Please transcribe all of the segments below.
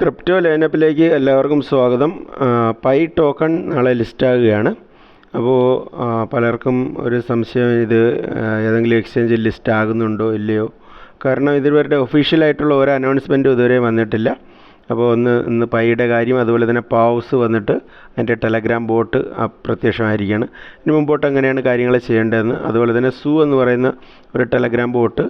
Crypto ലൈനപ്പിലേക്ക് എല്ലാവർക്കും സ്വാഗതം. Pi token നാളെ ലിസ്റ്റാകുകയാണ്. അപ്പോൾ പലർക്കും ഒരു സംശയം ഇത് ഏതെങ്കിലും എക്സ്ചേഞ്ചിൽ ലിസ്റ്റ് ആകുന്നുണ്ടോ ഇല്ലയോ? കാരണം ഇതുവരുടെ ഒഫീഷ്യലായിട്ടുള്ള ഒരു അനൗൺസ്മെന്റും ഇതുവരെ വന്നിട്ടില്ല. അപ്പോൾ ഒന്ന് ഇന്ന് പൈയുടെ കാര്യം അതുപോലെ തന്നെ പാവ്സ് വന്നിട്ട് അതിന്റെ ടെലഗ്രാം ബോട്ട് അപ്രത്യക്ഷമായിരിക്കുകയാണ്. ഇനി മുമ്പോട്ട് എങ്ങനെയാണ് കാര്യങ്ങൾ ചെയ്യേണ്ടതെന്ന് അതുപോലെ തന്നെ സൂ എന്ന് പറയുന്ന ഒരു ടെലഗ്രാം ബോട്ട്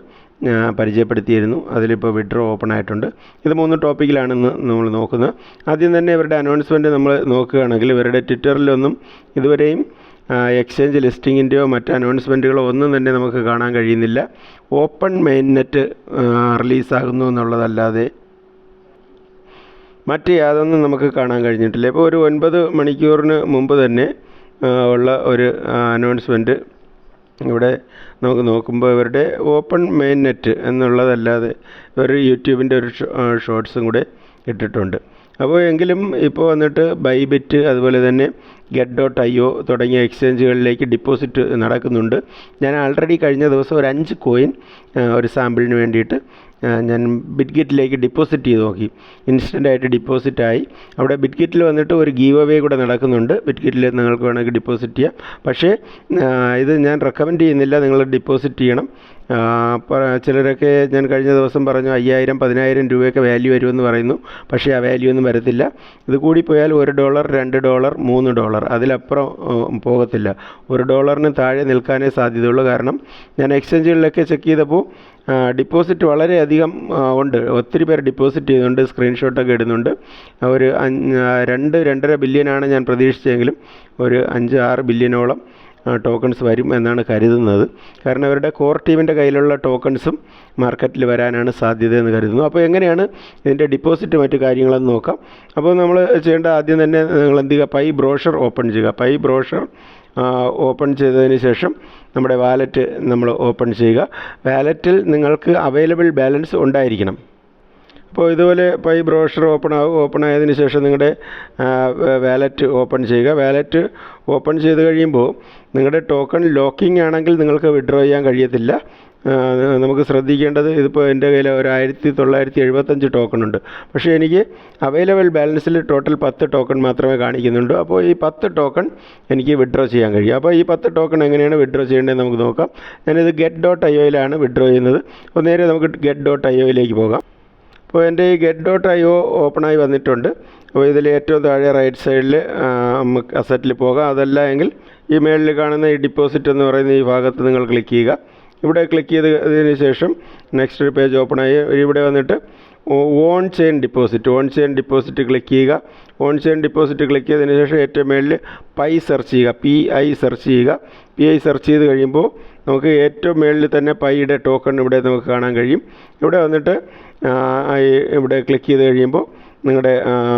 പരിചയപ്പെടുത്തിയിരുന്നു. അതിലിപ്പോൾ വിഡ്രോ ഓപ്പൺ ആയിട്ടുണ്ട്. ഇത് മൂന്ന് ടോപ്പിക്കിലാണെന്ന് നമ്മൾ നോക്കുന്നത്. ആദ്യം തന്നെ ഇവരുടെ അനൗൺസ്മെന്റ് നമ്മൾ നോക്കുകയാണെങ്കിൽ ഇവരുടെ ട്വിറ്ററിലൊന്നും ഇതുവരെയും എക്സ്ചേഞ്ച് ലിസ്റ്റിങ്ങിന്റെയോ മറ്റ് അനൗൺസ്മെന്റുകളോ ഒന്നും തന്നെ നമുക്ക് കാണാൻ കഴിയുന്നില്ല. ഓപ്പൺ മെയിൻ നെറ്റ് റിലീസാകുന്നു എന്നുള്ളതല്ലാതെ മറ്റ് യാതൊന്നും നമുക്ക് കാണാൻ കഴിഞ്ഞിട്ടില്ല. ഇപ്പോൾ ഒരു ഒൻപത് മണിക്കൂറിന് മുമ്പ് തന്നെ ഉള്ള ഒരു അനൗൺസ്മെന്റ് ഇവിടെ നമുക്ക് നോക്കുമ്പോൾ ഇവരുടെ ഓപ്പൺ മെയിൻ നെറ്റ് എന്നുള്ളതല്ലാതെ ഇവർ യൂട്യൂബിന്റെ ഒരു ഷോർട്സും കൂടെ ഇട്ടിട്ടുണ്ട്. അപ്പോൾ എങ്കിലും ഇപ്പോൾ വന്നിട്ട് ബൈബിറ്റ് അതുപോലെ തന്നെ ഗെറ്റ് ഡോട്ട് ഐ ഒ തുടങ്ങിയ എക്സ്ചേഞ്ചുകളിലേക്ക് ഡിപ്പോസിറ്റ് നടക്കുന്നുണ്ട്. ഞാൻ ആൾറെഡി കഴിഞ്ഞ ദിവസം ഒരു അഞ്ച് കോയിൻ ഒരു സാമ്പിളിന് വേണ്ടിയിട്ട് ഞാൻ ബിറ്റ്ഗിറ്റിലേക്ക് ഡിപ്പോസിറ്റ് ചെയ്ത് നോക്കി. ഇൻസ്റ്റന്റ് ആയിട്ട് ഡിപ്പോസിറ്റ് ആയി. അവിടെ ബിറ്റ്ഗിറ്റിൽ വന്നിട്ട് ഒരു ഗീവ് അവേ കൂടെ നടക്കുന്നുണ്ട്. ബിറ്റ്ഗിറ്റിൽ നിങ്ങൾക്ക് വേണമെങ്കിൽ ഡിപ്പോസിറ്റ് ചെയ്യാം. പക്ഷേ ഇത് ഞാൻ റെക്കമെൻഡ് ചെയ്യുന്നില്ല. നിങ്ങൾ ഡിപ്പോസിറ്റ് ചെയ്യണം. ചിലരൊക്കെ ഞാൻ കഴിഞ്ഞ ദിവസം പറഞ്ഞു അയ്യായിരം പതിനായിരം രൂപയൊക്കെ വാല്യൂ വരുമെന്ന് പറയുന്നു. പക്ഷേ ആ വാല്യൂ ഒന്നും വരത്തില്ല. ഇത് കൂടി പോയാൽ ഒരു ഡോളർ രണ്ട് ഡോളർ മൂന്ന് ഡോളർ അതിലപ്പുറം പോകത്തില്ല. ഒരു ഡോളറിന് താഴെ നിൽക്കാനേ സാധ്യതയുള്ളൂ. കാരണം ഞാൻ എക്സ്ചേഞ്ചുകളിലൊക്കെ ചെക്ക് ചെയ്തപ്പോൾ ഡിപ്പോസിറ്റ് വളരെയധികം ഉണ്ട്. ഒത്തിരി പേർ ഡിപ്പോസിറ്റ് ചെയ്യുന്നുണ്ട് സ്ക്രീൻഷോട്ടൊക്കെ ഇടുന്നുണ്ട്. ഒരു രണ്ട് രണ്ടര ബില്യനാണ് ഞാൻ പ്രതീക്ഷിച്ചെങ്കിലും ഒരു അഞ്ച് ആറ് ബില്യനോളം ടോക്കൺസ് വരും എന്നാണ് കരുതുന്നത്. കാരണം അവരുടെ കോർ ടീമിന്റെ കയ്യിലുള്ള ടോക്കൺസും മാർക്കറ്റിൽ വരാനാണ് സാധ്യത എന്ന് കരുതുന്നു. അപ്പോൾ എങ്ങനെയാണ് ഇതിന്റെ ഡിപ്പോസിറ്റ് മറ്റു കാര്യങ്ങളെന്ന് നോക്കാം. അപ്പോൾ നമ്മൾ ചെയ്യേണ്ട ആദ്യം തന്നെ നിങ്ങൾ എന്ത് ചെയ്യുക? പൈ ബ്രോഷർ ഓപ്പൺ ചെയ്യുക. പൈ ബ്രോഷർ ഓപ്പൺ ചെയ്തതിന് ശേഷം നമ്മുടെ വാലറ്റ് നമ്മൾ ഓപ്പൺ ചെയ്യുക. വാലറ്റിൽ നിങ്ങൾക്ക് അവൈലബിൾ ബാലൻസ് ഉണ്ടായിരിക്കണം. അപ്പോൾ ഇതുപോലെ ഇപ്പോൾ ഈ ബ്രോഷർ ഓപ്പൺ ആകും ഓപ്പൺ ആയതിനു ശേഷം നിങ്ങളുടെ വാലറ്റ് ഓപ്പൺ ചെയ്യുക. വാലറ്റ് ഓപ്പൺ ചെയ്ത് കഴിയുമ്പോൾ നിങ്ങളുടെ ടോക്കൺ ലോക്കിംഗ് ആണെങ്കിൽ നിങ്ങൾക്ക് വിഡ്രോ ചെയ്യാൻ കഴിയത്തില്ല. നമുക്ക് ശ്രദ്ധിക്കേണ്ടത് ഇതിപ്പോൾ എന്റെ കയ്യിൽ ഒരു ആയിരത്തി തൊള്ളായിരത്തി എഴുപത്തഞ്ച് ടോക്കൺ ഉണ്ട്. പക്ഷേ എനിക്ക് അവൈലബിൾ ബാലൻസിൽ ടോട്ടൽ പത്ത് ടോക്കൺ മാത്രമേ കാണിക്കുന്നുള്ളൂ. അപ്പോൾ ഈ പത്ത് ടോക്കൺ എനിക്ക് വിഡ്രോ ചെയ്യാൻ കഴിയും. അപ്പോൾ ഈ പത്ത് ടോക്കൺ എങ്ങനെയാണ് വിഡ്രോ ചെയ്യേണ്ടത് നമുക്ക് നോക്കാം. ഞാനിത് ഗെറ്റ് ഡോട്ട് ഐ ഒയിലാണ് വിഡ്രോ ചെയ്യുന്നത്. അപ്പോൾ നേരെ നമുക്ക് ഗെറ്റ് ഡോട്ട് ഐ ഒയിലേക്ക് പോകാം. അപ്പോൾ എന്റെ ഈ ഗെറ്റ് ഡോട്ട് ഐ ഒ ഓപ്പണായി വന്നിട്ടുണ്ട്. അപ്പോൾ ഇതിൽ ഏറ്റവും താഴെ റൈറ്റ് സൈഡിൽ നമുക്ക് അസറ്റിൽ പോകാം. അതല്ല എങ്കിൽ ഈ മേളിൽ കാണുന്ന ഈ ഡിപ്പോസിറ്റ് എന്ന് പറയുന്ന ഈ ഭാഗത്ത് നിങ്ങൾ ക്ലിക്ക് ചെയ്യുക. ഇവിടെ ക്ലിക്ക് ചെയ്തതിന് ശേഷം നെക്സ്റ്റ് പേജ് ഓപ്പൺ ആയി. ഇവിടെ വന്നിട്ട് on chain deposit on chain deposit click ചെയ്യുക. ഓൺ ചെയിൻ ഡിപ്പോസിറ്റ് ക്ലിക്ക് ചെയ്തതിന് ശേഷം ഏറ്റവും മേളിൽ പൈ സെർച്ച് ചെയ്യുക. പി ഐ സെർച്ച് ചെയ്യുക. പി ഐ സെർച്ച് ചെയ്ത് കഴിയുമ്പോൾ നമുക്ക് ഏറ്റവും മേളിൽ തന്നെ പൈയുടെ ടോക്കൺ ഇവിടെ നമുക്ക് കാണാൻ കഴിയും. ഇവിടെ വന്നിട്ട് ഇവിടെ ക്ലിക്ക് ചെയ്ത് കഴിയുമ്പോൾ നിങ്ങളുടെ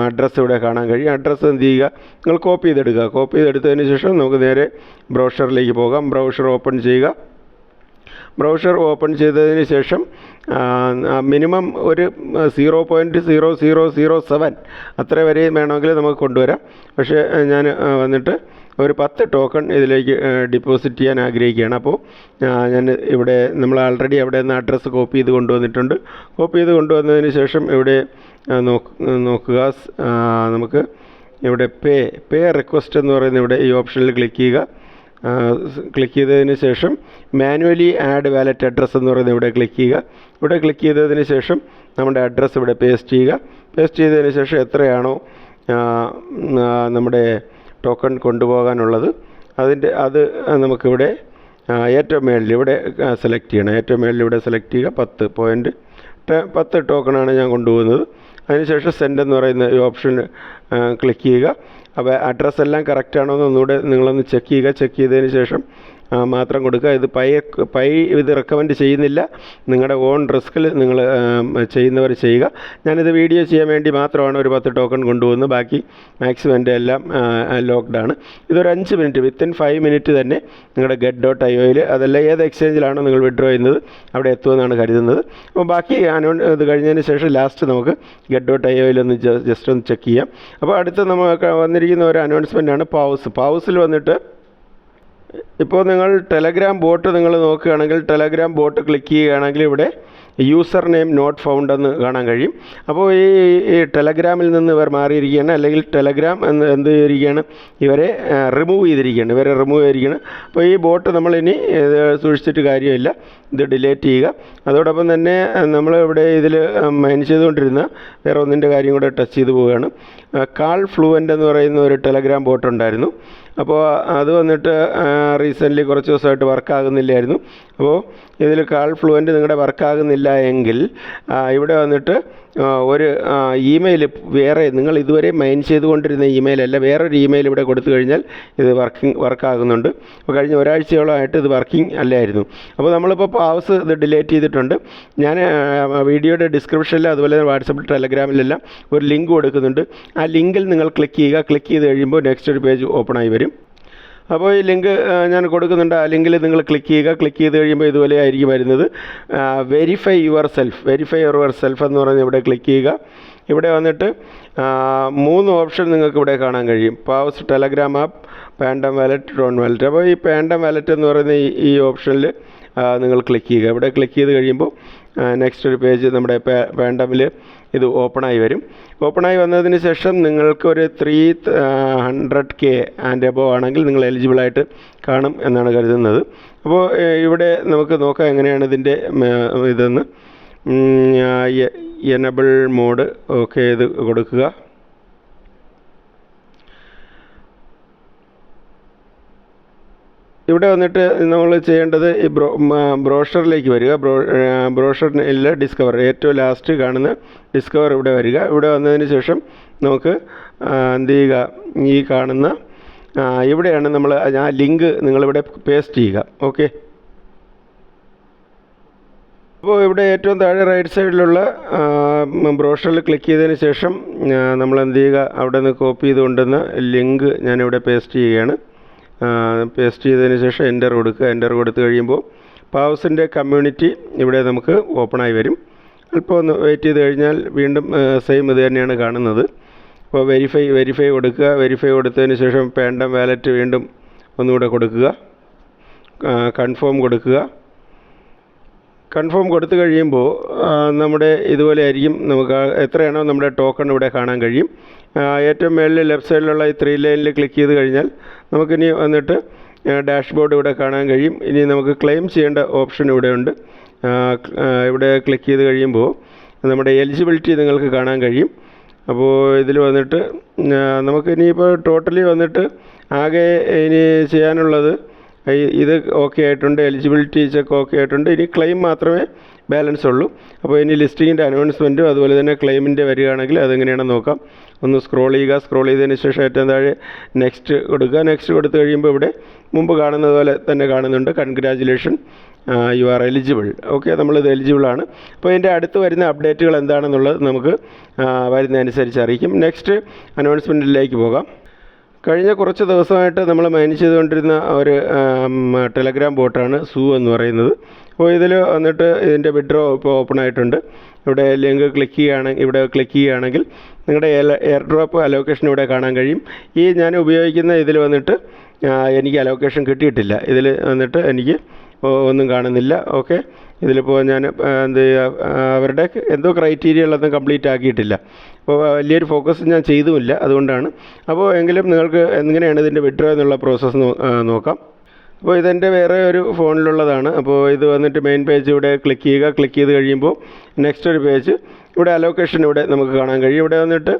അഡ്രസ്സ് ഇവിടെ കാണാൻ കഴിയും. അഡ്രസ്സ് എന്ത് ചെയ്യുക? നിങ്ങൾ കോപ്പി ചെയ്തെടുക്കുക. കോപ്പി ചെയ്തെടുത്തതിന് ശേഷം നമുക്ക് നേരെ ബ്രൗഷറിലേക്ക് പോകാം. ബ്രൗഷർ ഓപ്പൺ ചെയ്യുക. ബ്രൗഷർ ഓപ്പൺ ചെയ്തതിന് ശേഷം മിനിമം ഒരു zero point zero zero zero seven അത്ര വരെ വേണമെങ്കിൽ നമുക്ക് കൊണ്ടുവരാം. പക്ഷേ ഞാൻ വന്നിട്ട് ഒരു പത്ത് ടോക്കൺ ഇതിലേക്ക് ഡിപ്പോസിറ്റ് ചെയ്യാൻ ആഗ്രഹിക്കുകയാണ്. അപ്പോൾ ഞാൻ ഇവിടെ നമ്മൾ ആൾറെഡി അവിടെ നിന്ന് അഡ്രസ്സ് കോപ്പി ചെയ്ത് കൊണ്ടുവന്നിട്ടുണ്ട്. കോപ്പി ചെയ്ത് കൊണ്ടുവന്നതിന് ശേഷം ഇവിടെ നോക്ക് നോക്കുക. നമുക്ക് ഇവിടെ പേ പേ റിക്വസ്റ്റ് എന്ന് പറയുന്ന ഇവിടെ ഈ ഓപ്ഷനിൽ ക്ലിക്ക് ചെയ്യുക. ക്ലിക്ക് ചെയ്തതിന് ശേഷം മാനുവലി ആഡ് വാലറ്റ് അഡ്രസ്സ് എന്ന് പറയുന്നത് ഇവിടെ ക്ലിക്ക് ചെയ്യുക. ഇവിടെ ക്ലിക്ക് ചെയ്തതിന് ശേഷം നമ്മുടെ അഡ്രസ്സ് ഇവിടെ പേസ്റ്റ് ചെയ്യുക. പേസ്റ്റ് ചെയ്തതിന് ശേഷം എത്രയാണോ നമ്മുടെ ടോക്കൺ കൊണ്ടുപോകാനുള്ളത് അതിന്റെ അത് നമുക്കിവിടെ ഏറ്റവും മേളിൽ ഇവിടെ സെലക്ട് ചെയ്യണം. ഏറ്റവും മേളിൽ ഇവിടെ സെലക്ട് ചെയ്യുക. പത്ത് പോയിന്റ് പത്ത് ടോക്കണാണ് ഞാൻ കൊണ്ടുപോകുന്നത്. അതിനുശേഷം സെൻഡ് എന്ന് പറയുന്ന ഈ ഓപ്ഷൻ ക്ലിക്ക് ചെയ്യുക. അപ്പോൾ അഡ്രസ്സ് എല്ലാം കറക്റ്റ് ആണോ എന്ന് ഒന്നുകൂടെ നിങ്ങളൊന്ന് ചെക്ക് ചെയ്യുക. ചെക്ക് ചെയ്തതിന് ശേഷം മാത്രം കൊടുക്കുക. ഇത് പൈ പൈ ഇത് റെക്കമെൻഡ് ചെയ്യുന്നില്ല. നിങ്ങളുടെ ഓൺ റിസ്കിൽ നിങ്ങൾ ചെയ്യുന്നവർ ചെയ്യുക. ഞാനിത് വീഡിയോ ചെയ്യാൻ വേണ്ടി മാത്രമാണ് ഒരു പത്ത് ടോക്കൺ കൊണ്ടുപോകുന്നത്. ബാക്കി മാക്സിമം എന്റെ എല്ലാം ലോക്ക്ഡ് ആണ്. ഇതൊരു അഞ്ച് മിനിറ്റ് വിത്തിൻ ഫൈവ് മിനിറ്റ് തന്നെ നിങ്ങളുടെ ഗെറ്റ് ഡോട്ട് ഐ ഒയിൽ അതല്ല ഏത് എക്സ്ചേഞ്ചിലാണോ നിങ്ങൾ വിഡ്രോ ചെയ്യുന്നത് അവിടെ എത്തുമെന്നാണ് കരുതുന്നത്. അപ്പോൾ ബാക്കി അനൗ ഇത് കഴിഞ്ഞതിന് ശേഷം ലാസ്റ്റ് നമുക്ക് ഗെറ്റ് ഡോട്ട് ഐ ഒയിലൊന്ന് ജസ്റ്റ് ഒന്ന് ചെക്ക് ചെയ്യാം. അപ്പോൾ അടുത്ത് നമുക്ക് വന്നിരിക്കുന്ന ഒരു അനൗൺസ്മെന്റ് ആണ് പൗസ് പൗസിൽ വന്നിട്ട് ഇപ്പോൾ നിങ്ങൾ ടെലഗ്രാം ബോട്ട് നിങ്ങൾ നോക്കുകയാണെങ്കിൽ ടെലഗ്രാം ബോട്ട് ക്ലിക്ക് ചെയ്യുകയാണെങ്കിൽ ഇവിടെ യൂസർ നെയിം നോട്ട് ഫൗണ്ട് എന്ന് കാണാൻ കഴിയും. അപ്പോൾ ഈ ടെലഗ്രാമിൽ നിന്ന് ഇവർ മാറിയിരിക്കുകയാണ്. അല്ലെങ്കിൽ ടെലഗ്രാം എന്ന് എന്ത് ചെയ്തിരിക്കുകയാണ്? ഇവരെ റിമൂവ് ചെയ്തിരിക്കുകയാണ്. ഇവരെ റിമൂവ് ചെയ്തിരിക്കുകയാണ്. അപ്പോൾ ഈ ബോട്ട് നമ്മളിനി സൂക്ഷിച്ചിട്ട് കാര്യമില്ല. ഇത് ഡിലേറ്റ് ചെയ്യുക. അതോടൊപ്പം തന്നെ നമ്മൾ ഇവിടെ ഇതിൽ മൈൻ ചെയ്തുകൊണ്ടിരുന്ന വേറെ ഒന്നിന്റെ കാര്യം കൂടെ ടച്ച് ചെയ്ത് പോവുകയാണ്. കാൾ ഫ്ലുവന്റ് എന്ന് പറയുന്ന ഒരു ടെലഗ്രാം ബോട്ട് ഉണ്ടായിരുന്നു. അപ്പോൾ അത് വന്നിട്ട് റീസെന്റ്ലി കുറച്ച് ദിവസമായിട്ട് വർക്കാകുന്നില്ലായിരുന്നു. അപ്പോൾ ഇതിൽ കാൾ ഫ്ലുവന്റ് നിങ്ങളുടെ വർക്കാകുന്നില്ല എങ്കിൽ ഇവിടെ വന്നിട്ട് ഒരു ഇമെയിൽ വേറെ നിങ്ങൾ ഇതുവരെ മെയിൻ ചെയ്തുകൊണ്ടിരുന്ന ഇമെയിൽ അല്ല വേറൊരു ഇമെയിൽ ഇവിടെ കൊടുത്തു കഴിഞ്ഞാൽ ഇത് വർക്കിംഗ് വർക്കാകുന്നുണ്ട് അപ്പോൾ കഴിഞ്ഞ ഒരാഴ്ചയോളമായിട്ട് ഇത് വർക്കിംഗ് അല്ലായിരുന്നു. അപ്പോൾ നമ്മളിപ്പോൾ പാവസ് ഇത് ഡിലേറ്റ് ചെയ്തിട്ടുണ്ട്. ഞാൻ വീഡിയോയുടെ ഡിസ്ക്രിപ്ഷനിൽ അതുപോലെ തന്നെ വാട്സപ്പിൽ ടെലഗ്രാമിലെല്ലാം ഒരു ലിങ്ക് കൊടുക്കുന്നുണ്ട്. ആ ലിങ്കിൽ നിങ്ങൾ ക്ലിക്ക് ചെയ്യുക. ക്ലിക്ക് ചെയ്ത് കഴിയുമ്പോൾ നെക്സ്റ്റ് ഒരു പേജ് ഓപ്പൺ ആയി വരും. അപ്പോൾ ഈ ലിങ്ക് ഞാൻ കൊടുക്കുന്നുണ്ട്. ആ ലിങ്കിൽ നിങ്ങൾ ക്ലിക്ക് ചെയ്യുക. ക്ലിക്ക് ചെയ്ത് കഴിയുമ്പോൾ ഇതുപോലെ ആയിരിക്കും വരുന്നത്. Verify yourself verify yourself എന്ന് പറഞ്ഞ് ഇവിടെ ക്ലിക്ക് ചെയ്യുക. ഇവിടെ വന്നിട്ട് മൂന്ന് ഓപ്ഷൻ നിങ്ങൾക്ക് ഇവിടെ കാണാൻ കഴിയും. Paws Telegram app Phantom wallet Don wallet അപ്പോൾ ഈ പാൻഡം വാലറ്റ് എന്ന് പറയുന്ന ഈ ഓപ്ഷനിൽ നിങ്ങൾ ക്ലിക്ക് ചെയ്യുക. ഇവിടെ ക്ലിക്ക് ചെയ്ത് കഴിയുമ്പോൾ നെക്സ്റ്റ് ഒരു പേജ് നമ്മുടെ പാൻഡമിൽ ഇത് ഓപ്പണായി വരും. ഓപ്പണായി വന്നതിന് ശേഷം നിങ്ങൾക്കൊരു three hundred K and above ആണെങ്കിൽ നിങ്ങൾ എലിജിബിളായിട്ട് കാണും എന്നാണ് കരുതുന്നത്. അപ്പോൾ ഇവിടെ നമുക്ക് നോക്കാം എങ്ങനെയാണ് ഇതിന്റെ ഇതെന്ന്. എനബിൾ മോഡ് ഓക്കെ ഇത് കൊടുക്കുക. ഇവിടെ വന്നിട്ട് നമ്മൾ ചെയ്യേണ്ടത് ഈ ബ്രോ ബ്രോഷറിലേക്ക് വരിക. ബ്രോ ബ്രോഷറിൽ ഡിസ്കവർ ഏറ്റവും ലാസ്റ്റ് കാണുന്ന ഡിസ്കവർ ഇവിടെ വരിക. ഇവിടെ വന്നതിന് ശേഷം നമുക്ക് എന്ത് ചെയ്യുക? ഈ കാണുന്ന ഇവിടെയാണ് നമ്മൾ ആ ലിങ്ക് നിങ്ങളിവിടെ പേസ്റ്റ് ചെയ്യുക. ഓക്കെ? അപ്പോൾ ഇവിടെ ഏറ്റവും താഴെ റൈറ്റ് സൈഡിലുള്ള ബ്രോഷറിൽ ക്ലിക്ക് ചെയ്തതിന് ശേഷം നമ്മൾ എന്ത് ചെയ്യുക? അവിടെ നിന്ന് കോപ്പി ചെയ്ത് കൊണ്ടുവന്ന ലിങ്ക് ഞാനിവിടെ പേസ്റ്റ് ചെയ്യുകയാണ്. പേസ്റ്റ് ചെയ്തതിന് ശേഷം എന്റർ കൊടുക്കുക. എന്റർ കൊടുത്തു കഴിയുമ്പോൾ പാവസിന്റെ കമ്മ്യൂണിറ്റി ഇവിടെ നമുക്ക് ഓപ്പണായി വരും. അല്പം ഒന്ന് വെയിറ്റ് ചെയ്ത് കഴിഞ്ഞാൽ വീണ്ടും സെയിം ഇത് തന്നെയാണ് കാണുന്നത്. അപ്പോൾ വെരിഫൈ വെരിഫൈ കൊടുക്കുക. വെരിഫൈ കൊടുത്തതിന് ശേഷം പേണ്ടം വാലറ്റ് വീണ്ടും ഒന്നുകൂടെ കൊടുക്കുക. കൺഫേം കൊടുക്കുക. കൺഫേം കൊടുത്തു കഴിയുമ്പോൾ നമ്മുടെ ഇതുപോലെ ആയിരിക്കും നമുക്ക് എത്രയാണോ നമ്മുടെ ടോക്കൺ ഇവിടെ കാണാൻ കഴിയും. ഏറ്റവും മുകളിൽ ലെഫ്റ്റ് സൈഡിലുള്ള ഈ ത്രീ ലൈനിൽ ക്ലിക്ക് ചെയ്ത് കഴിഞ്ഞാൽ നമുക്കിനി വന്നിട്ട് ഡാഷ്ബോർഡ് ഇവിടെ കാണാൻ കഴിയും. ഇനി നമുക്ക് ക്ലെയിം ചെയ്യേണ്ട ഓപ്ഷൻ ഇവിടെ ഉണ്ട്. ആ, ക- ആ, ഇവിടെ ക്ലിക്ക് ചെയ്ത് കഴിയുമ്പോൾ നമ്മുടെ എലിജിബിലിറ്റി നിങ്ങൾക്ക് കാണാൻ കഴിയും. അപ്പോൾ ഇതിൽ വന്നിട്ട് നമുക്ക് ഇനിയിപ്പോൾ ടോട്ടലി വന്നിട്ട് ആകെ ഇനി ചെയ്യാനുള്ളത് ഇത് ഓക്കെ ആയിട്ടുണ്ട് എലിജിബിലിറ്റി ചെക്ക് ഓക്കെ ആയിട്ടുണ്ട്. ഇനി ക്ലെയിം മാത്രമേ ബാലൻസ് ഉള്ളൂ. അപ്പോൾ ഇനി ലിസ്റ്റിങ്ങിന്റെ അനൗൺസ്മെന്റും അതുപോലെ തന്നെ ക്ലെയിമിന്റെ വരികയാണെങ്കിൽ അതെങ്ങനെയാണെന്ന് നോക്കാം. ഒന്ന് സ്ക്രോൾ ചെയ്യുക. സ്ക്രോൾ ചെയ്തതിന് ശേഷം ഏറ്റവും താഴെ നെക്സ്റ്റ് കൊടുക്കുക. നെക്സ്റ്റ് കൊടുത്തു കഴിയുമ്പോൾ ഇവിടെ മുമ്പ് കാണുന്നത് പോലെ തന്നെ കാണുന്നുണ്ട്. Congratulation you are eligible okay നമ്മളിത് എലിജിബിൾ ആണ്. അപ്പോൾ ഇതിന്റെ അടുത്ത് വരുന്ന അപ്ഡേറ്റുകൾ എന്താണെന്നുള്ളത് നമുക്ക് വരുന്നതനുസരിച്ച് അറിയിക്കും. നെക്സ്റ്റ് അനൗൺസ്മെന്റിലേക്ക് പോകാം. കഴിഞ്ഞ കുറച്ച് ദിവസമായിട്ട് നമ്മൾ മൈൻ ചെയ്തുകൊണ്ടിരുന്ന ഒരു ടെലഗ്രാം ബോട്ടാണ് സൂ എന്ന് പറയുന്നത്. അപ്പോൾ ഇതിൽ വന്നിട്ട് ഇതിന്റെ വിഡ്രോ ഇപ്പോൾ ഓപ്പൺ ആയിട്ടുണ്ട് ഇവിടെ ലിങ്ക് ക്ലിക്ക് ചെയ്യുകയാണെങ്കിൽ ഇവിടെ ക്ലിക്ക് ചെയ്യുകയാണെങ്കിൽ നിങ്ങളുടെ എയർ ഡ്രോപ്പ് അലോക്കേഷൻ ഇവിടെ കാണാൻ കഴിയും. ഈ ഞാൻ ഉപയോഗിക്കുന്ന ഇതിൽ വന്നിട്ട് എനിക്ക് അലോക്കേഷൻ കിട്ടിയിട്ടില്ല. ഇതിൽ വന്നിട്ട് എനിക്ക് ഒന്നും കാണുന്നില്ല. ഓക്കെ. ഇതിലിപ്പോൾ ഞാൻ എന്ത് അവരുടെ എന്തോ ക്രൈറ്റീരിയ ക്രൈറ്റീരിയകളൊന്നും കംപ്ലീറ്റ് ആക്കിയിട്ടില്ല. അപ്പോൾ വലിയൊരു ഫോക്കസ് ഞാൻ ചെയ്തുമില്ല അതുകൊണ്ടാണ്. അപ്പോൾ എങ്കിലും നിങ്ങൾക്ക് എങ്ങനെയാണ് ഇതിന്റെ വിഡ്രോ എന്നുള്ള പ്രോസസ്സ് നോക്കാം. അപ്പോൾ ഇതെന്റെ വേറെ ഒരു ഫോണിലുള്ളതാണ്. അപ്പോൾ ഇത് വന്നിട്ട് മെയിൻ പേജ് ഇവിടെ ക്ലിക്ക് ചെയ്യുക. ക്ലിക്ക് ചെയ്ത് കഴിയുമ്പോൾ നെക്സ്റ്റ് ഒരു പേജ് ഇവിടെ അലോക്കേഷൻ ഇവിടെ നമുക്ക് കാണാൻ കഴിയും. ഇവിടെ വന്നിട്ട്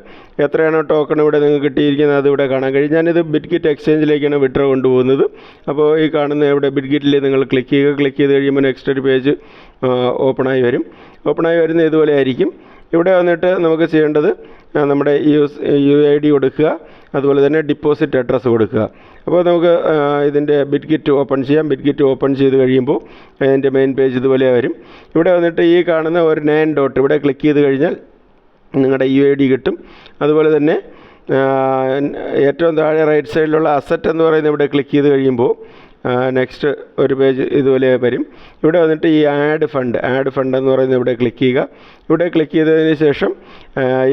എത്രയാണോ ടോക്കൺ ഇവിടെ നിങ്ങൾക്ക് കിട്ടിയിരിക്കുന്നത് അത് ഇവിടെ കാണാൻ കഴിയും. ഞാനിത് ബിറ്റ്ഗിറ്റ് എക്സ്ചേഞ്ചിലേക്കാണ് വിഡ്രോ കൊണ്ടുപോകുന്നത്. അപ്പോൾ ഈ കാണുന്ന ഇവിടെ ബിറ്റ്ഗിറ്റിൽ നിങ്ങൾ ക്ലിക്ക് ചെയ്യുക. ക്ലിക്ക് ചെയ്ത് കഴിയുമ്പോൾ നെക്സ്റ്റ് ഒരു പേജ് ഓപ്പണായി വരും. ഓപ്പണായി വരുന്ന ഇതുപോലെ ആയിരിക്കും. ഇവിടെ വന്നിട്ട് നമുക്ക് ചെയ്യേണ്ടത് നമ്മുടെ യു യു ഐ ഡി കൊടുക്കുക അതുപോലെ തന്നെ ഡിപ്പോസിറ്റ് അഡ്രസ്സ് കൊടുക്കുക. അപ്പോൾ നമുക്ക് ഇതിന്റെ ബിറ്റ്ഗിറ്റ് ഓപ്പൺ ചെയ്യാം. ബിറ്റ്ഗിറ്റ് ഓപ്പൺ ചെയ്ത് കഴിയുമ്പോൾ അതിന്റെ മെയിൻ പേജ് ഇതുപോലെ വരും. ഇവിടെ വന്നിട്ട് ഈ കാണുന്ന ഒരു നയൻ ഡോട്ട് ഇവിടെ ക്ലിക്ക് ചെയ്ത് കഴിഞ്ഞാൽ നിങ്ങളുടെ യു ഐ ഡി കിട്ടും. അതുപോലെ തന്നെ ഏറ്റവും താഴെ റൈറ്റ് സൈഡിലുള്ള അസറ്റ് എന്ന് പറയുന്നത് ഇവിടെ ക്ലിക്ക് ചെയ്ത് കഴിയുമ്പോൾ നെക്സ്റ്റ് ഒരു പേജ് ഇതുപോലെ വരും. ഇവിടെ വന്നിട്ട് ഈ ആഡ് ഫണ്ട് ആഡ് ഫണ്ട് എന്ന് പറയുന്നത് ഇവിടെ ക്ലിക്ക് ചെയ്യുക. ഇവിടെ ക്ലിക്ക് ചെയ്തതിന് ശേഷം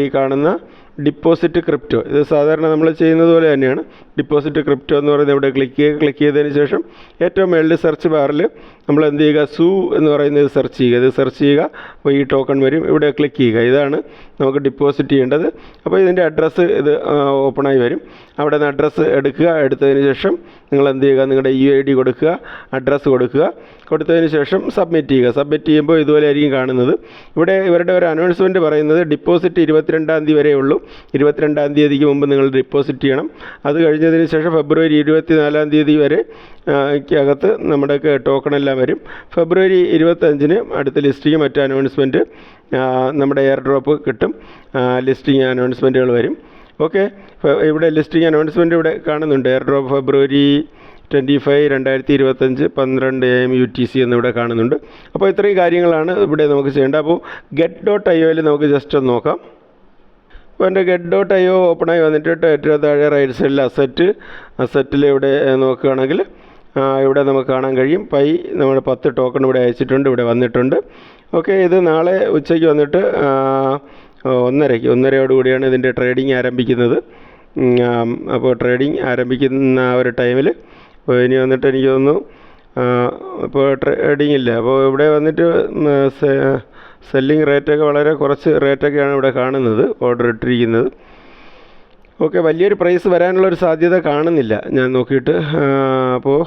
ഈ കാണുന്ന ഡിപ്പോസിറ്റ് ക്രിപ്റ്റോ ഇത് സാധാരണ നമ്മൾ ചെയ്യുന്നത് പോലെ തന്നെയാണ്. ഡിപ്പോസിറ്റ് ക്രിപ്റ്റോ എന്ന് പറയുന്നത് ഇവിടെ ക്ലിക്ക് ചെയ്യുക ക്ലിക്ക് ചെയ്തതിന് ശേഷം ഏറ്റവും മുകളിൽ സെർച്ച് ബാറിൽ നമ്മൾ എന്ത് ചെയ്യുക? സൂ എന്ന് പറയുന്നത് സെർച്ച് ചെയ്യുക. ഇത് സെർച്ച് ചെയ്യുക. അപ്പോൾ ഈ ടോക്കൺ വരും. ഇവിടെ ക്ലിക്ക് ചെയ്യുക. ഇതാണ് നമുക്ക് ഡിപ്പോസിറ്റ് ചെയ്യേണ്ടത്. അപ്പോൾ ഇതിന്റെ അഡ്രസ്സ് ഇത് ഓപ്പണായി വരും. അവിടെ നിന്ന് അഡ്രസ്സ് എടുക്കുക. എടുത്തതിന് ശേഷം നിങ്ങൾ എന്ത് ചെയ്യുക? നിങ്ങളുടെ യു ഐ ഡി കൊടുക്കുക. അഡ്രസ്സ് കൊടുക്കുക. കൊടുത്തതിന് ശേഷം സബ്മിറ്റ് ചെയ്യുക. സബ്മിറ്റ് ചെയ്യുമ്പോൾ ഇതുപോലെ ആയിരിക്കും കാണുന്നത്. ഇവിടെ ഇവരുടെ ഒരു അനൗൺസ്മെന്റ് പറയുന്നത് ഡിപ്പോസിറ്റ് ഇരുപത്തിരണ്ടാം തീയതി വരെ ഉള്ളൂ. ഇരുപത്തിരണ്ടാം തീയതിക്ക് മുമ്പ് നിങ്ങൾ ഡിപ്പോസിറ്റ് ചെയ്യണം. അത് കഴിഞ്ഞതിന് ശേഷം ഫെബ്രുവരി ഇരുപത്തിനാലാം തീയതി വരെ അകത്ത് നമ്മുടെ ടോക്കൺ എല്ലാം വരും. ഫെബ്രുവരി ഇരുപത്തഞ്ചിന് അടുത്ത ലിസ്റ്റിംഗ് മറ്റ് അനൗൺസ്മെന്റ് നമ്മുടെ എയർ ഡ്രോപ്പ് കിട്ടും ലിസ്റ്റിംഗ് അനൗൺസ്മെന്റുകൾ വരും. ഓക്കെ ഇവിടെ ലിസ്റ്റിംഗ് അനൗൺസ്മെന്റ് ഇവിടെ കാണുന്നുണ്ട്. Air drop February twenty five രണ്ടായിരത്തി ഇരുപത്തഞ്ച് പന്ത്രണ്ട് എം യു ടി സി എന്നിവിടെ കാണുന്നുണ്ട്. അപ്പോൾ ഇത്രയും കാര്യങ്ങളാണ് ഇവിടെ നമുക്ക് ചെയ്യേണ്ടത്. അപ്പോൾ ഗെറ്റ് ഡോട്ട് ഐ ഒയിൽ നമുക്ക് ജസ്റ്റ് ഒന്ന് നോക്കാം. അപ്പോൾ എന്റെ ഗെറ്റ് ഡോട്ട് ഐ ഒ ഓപ്പണായി വന്നിട്ട് ഏറ്റവും താഴെ റൈറ്റ് സൈഡിൽ അസറ്റ് അസറ്റിൽ ഇവിടെ നോക്കുകയാണെങ്കിൽ ഇവിടെ നമുക്ക് കാണാൻ കഴിയും. പൈ നമ്മൾ പത്ത് ടോക്കൺ ഇവിടെ അയച്ചിട്ടുണ്ട് ഇവിടെ വന്നിട്ടുണ്ട്. ഓക്കെ ഇത് നാളെ ഉച്ചയ്ക്ക് വന്നിട്ട് ഒന്നരയ്ക്ക് ഒന്നരയോടുകൂടിയാണ് ഇതിന്റെ ട്രേഡിംഗ് ആരംഭിക്കുന്നത്. അപ്പോൾ ട്രേഡിംഗ് ആരംഭിക്കുന്ന ആ ഒരു ടൈമിൽ ഇനി വന്നിട്ട് എനിക്ക് തോന്നുന്നു ഇപ്പോൾ ട്രേഡിംഗ് ഇല്ല. അപ്പോൾ ഇവിടെ വന്നിട്ട് സെല്ലിംഗ് റേറ്റൊക്കെ വളരെ കുറച്ച് റേറ്റൊക്കെയാണ് ഇവിടെ കാണുന്നത് ഓർഡർ ഇട്ടിരിക്കുന്നത്. ഓക്കെ വലിയൊരു പ്രൈസ് വരാനുള്ളൊരു സാധ്യത കാണുന്നില്ല ഞാൻ നോക്കിയിട്ട്. അപ്പോൾ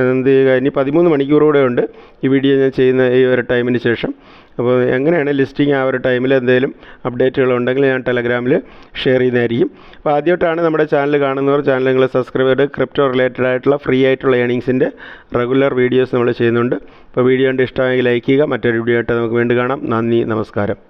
എന്ത് ചെയ്യുക ഇനി പതിമൂന്ന് മണിക്കൂർ കൂടെ ഉണ്ട് ഈ വീഡിയോ ഞാൻ ചെയ്യുന്ന ഈ ഒരു ടൈമിന് ശേഷം. അപ്പോൾ എങ്ങനെയാണ് ലിസ്റ്റിംഗ് ആ ഒരു ടൈമിൽ എന്തെങ്കിലും അപ്ഡേറ്റുകൾ ഉണ്ടെങ്കിൽ ഞാൻ ടെലഗ്രാമിൽ ഷെയർ ചെയ്യുന്നതായിരിക്കും അപ്പോൾ ആദ്യമായിട്ടാണ് നമ്മുടെ ചാനൽ കാണുന്നവർ ചാനൽ നിങ്ങൾ സബ്സ്ക്രൈബ് ചെയ്ത് ക്രിപ്റ്റോ റിലേറ്റഡ് ആയിട്ടുള്ള ഫ്രീ ആയിട്ടുള്ള ഏണിങ്സിന്റെ റെഗുലർ വീഡിയോസ് നമ്മൾ ചെയ്യുന്നുണ്ട്. അപ്പോൾ വീഡിയോ കണ്ട് ഇഷ്ടമായെങ്കിൽ ലൈക്ക് ചെയ്യുക. മറ്റൊരു വീഡിയോ ആയിട്ട് നമുക്ക് വീണ്ടും കാണാം. നന്ദി നമസ്കാരം.